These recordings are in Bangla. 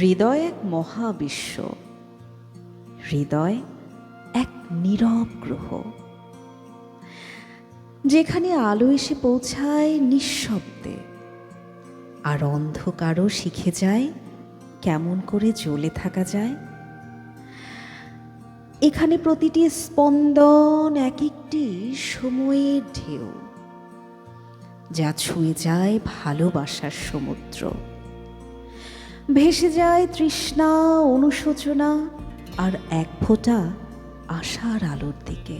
হৃদয় এক মহাবিশ্ব, হৃদয় এক নীরব গ্রহ। যেখানে আলো এসে পৌঁছায় নিঃশব্দে, আর অন্ধকারও শিখে যায় কেমন করে জ্বলে থাকা যায়। এখানে প্রতিটি স্পন্দন এক একটি সময়ের ঢেউ, যা ছুঁয়ে যায় ভালোবাসার সমুদ্র। ভেসে যায় তৃষ্ণা, অনুশোচনা, আর এক ফোঁটা আশার আলোর দিকে।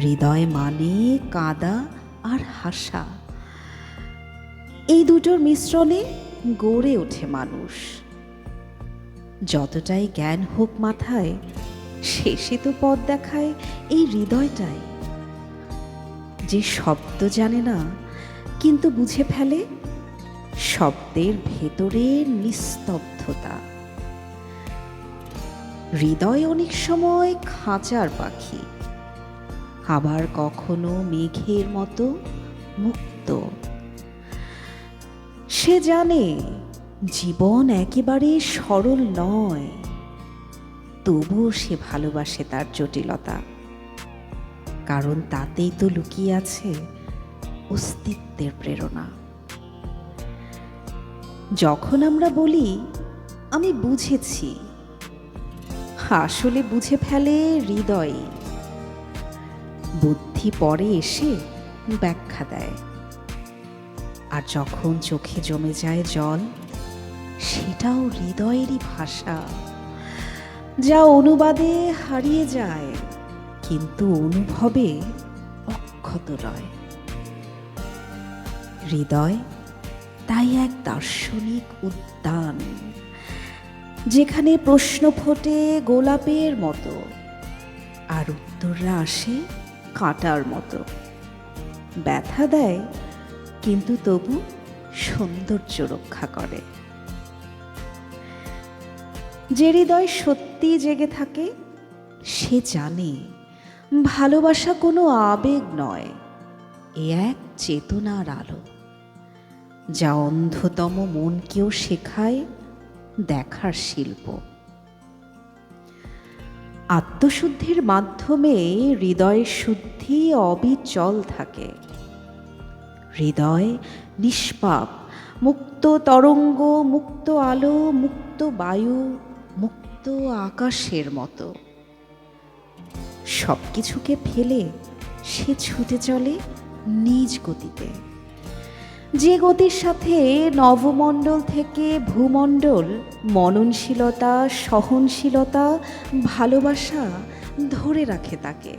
হৃদয় মানে কাদা আর হাসা। এই দুটোর মিশ্রণে গড়ে ওঠে মানুষ। যতটাই জ্ঞান হোক মাথায়, শেষে তো পথ দেখায় এই হৃদয়টাই। যে শব্দ জানে না, কিন্তু বুঝে ফেলে শব্দের ভেতরের নিস্তব্ধতা। হৃদয় অনেক সময় খাঁচার পাখি। আবার কখনো মেঘের মতো মুক্ত। সে জানে জীবন একেবারে সরল নয়, তবুও সে ভালোবাসে তার জটিলতা। কারণ তাতেই তো লুকিয়ে আছে অস্তিত্বের প্রেরণা। যখন আমরা বলি, আমি বুঝেছি। আসলে বুঝে ফেলে হৃদয়ে। বুদ্ধি পরে এসে ব্যাখ্যা দেয়। আর যখন চোখে জমে যায় জল, সেটাও হৃদয়েরই ভাষা। যা অনুবাদে হারিয়ে যায়, কিন্তু অনুভবে অক্ষত রয় হৃদয় তাই এক দার্শনিক উদ্যান, যেখানে প্রশ্ন ফোটে গোলাপের মতো আর উত্তররা আসে কাঁটার মতো। ব্যথা দেয়, কিন্তু তবু সৌন্দর্য রক্ষা করে। যে হৃদয় সত্যি জেগে থাকে, সে জানে ভালোবাসা কোনো আবেগ নয়, এ এক চেতনার আলো। যা অন্ধতম মনকেও শেখায় দেখার শিল্প। আত্মশুদ্ধির মাধ্যমে হৃদয় শুদ্ধি অবিচল থাকে। হৃদয় নিষ্পাপ, মুক্ত তরঙ্গ, মুক্ত আলো, মুক্ত বায়ু, মুক্ত আকাশের মতো। সব কিছুকে ফেলে সে ছুটে চলে নিজ গতিতে। যে গতির সাথে নবমণ্ডল থেকে ভূমণ্ডল, মননশীলতা, সহনশীলতা, ভালোবাসা ধরে রাখে তাকে।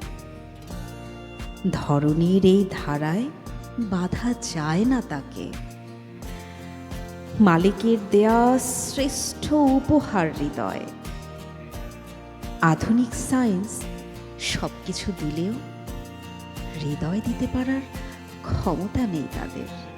ধরনীর এই ধারায় বাধা যায় না তাকে। মালিকের দেয়া শ্রেষ্ঠ উপহার হৃদয়। আধুনিক সায়েন্স সব কিছু দিলেও হৃদয় দিতে পারার ক্ষমতা নেই তাদের।